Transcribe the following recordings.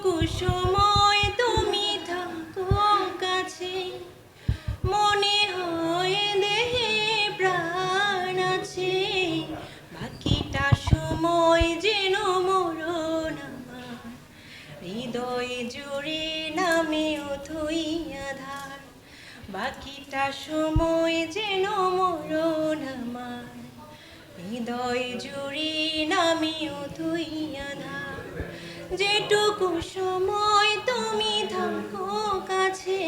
যেটুকু সময়, তুমি থাকো কাছে। মনে হয় দেহে প্রাণ আছে। বাকিটা সময় যেন মরণ আমার। হৃদয় জুড়ে নামে অথই আধার বাকিটা সময় যেন হৃদয় জুড়ে যেটুকু সময় তুমি থাকো কাছে,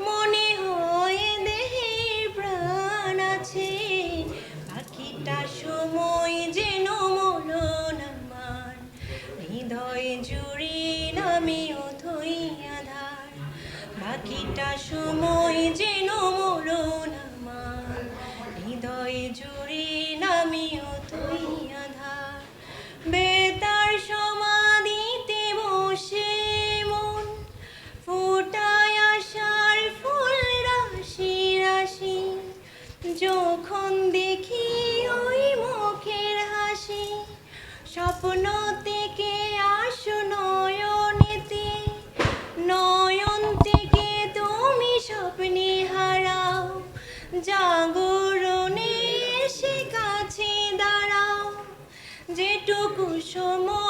মনে হয় দেহে প্রাণ আছে। বাকিটা সময় যেন মরণ আমার, হৃদয় জুড়ে নামে অথই আধার। বাকিটা সময় যেন মরণ আমার, হৃদয় জুড়ে যখন দেখি ওই মুখের হাসি, স্বপ্ন থেকে আসো নয়নেতে। নয়ন থেকে তুমি স্বপ্নে হারাও, জাগরণে এসে কাছে দাঁড়াও। যেটুকু সময়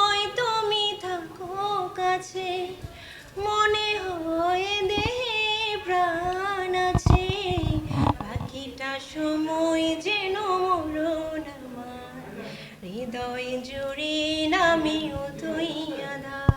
সময় যেন মরণ আমার। হৃদয় জুড়ে নামিও তুই আধা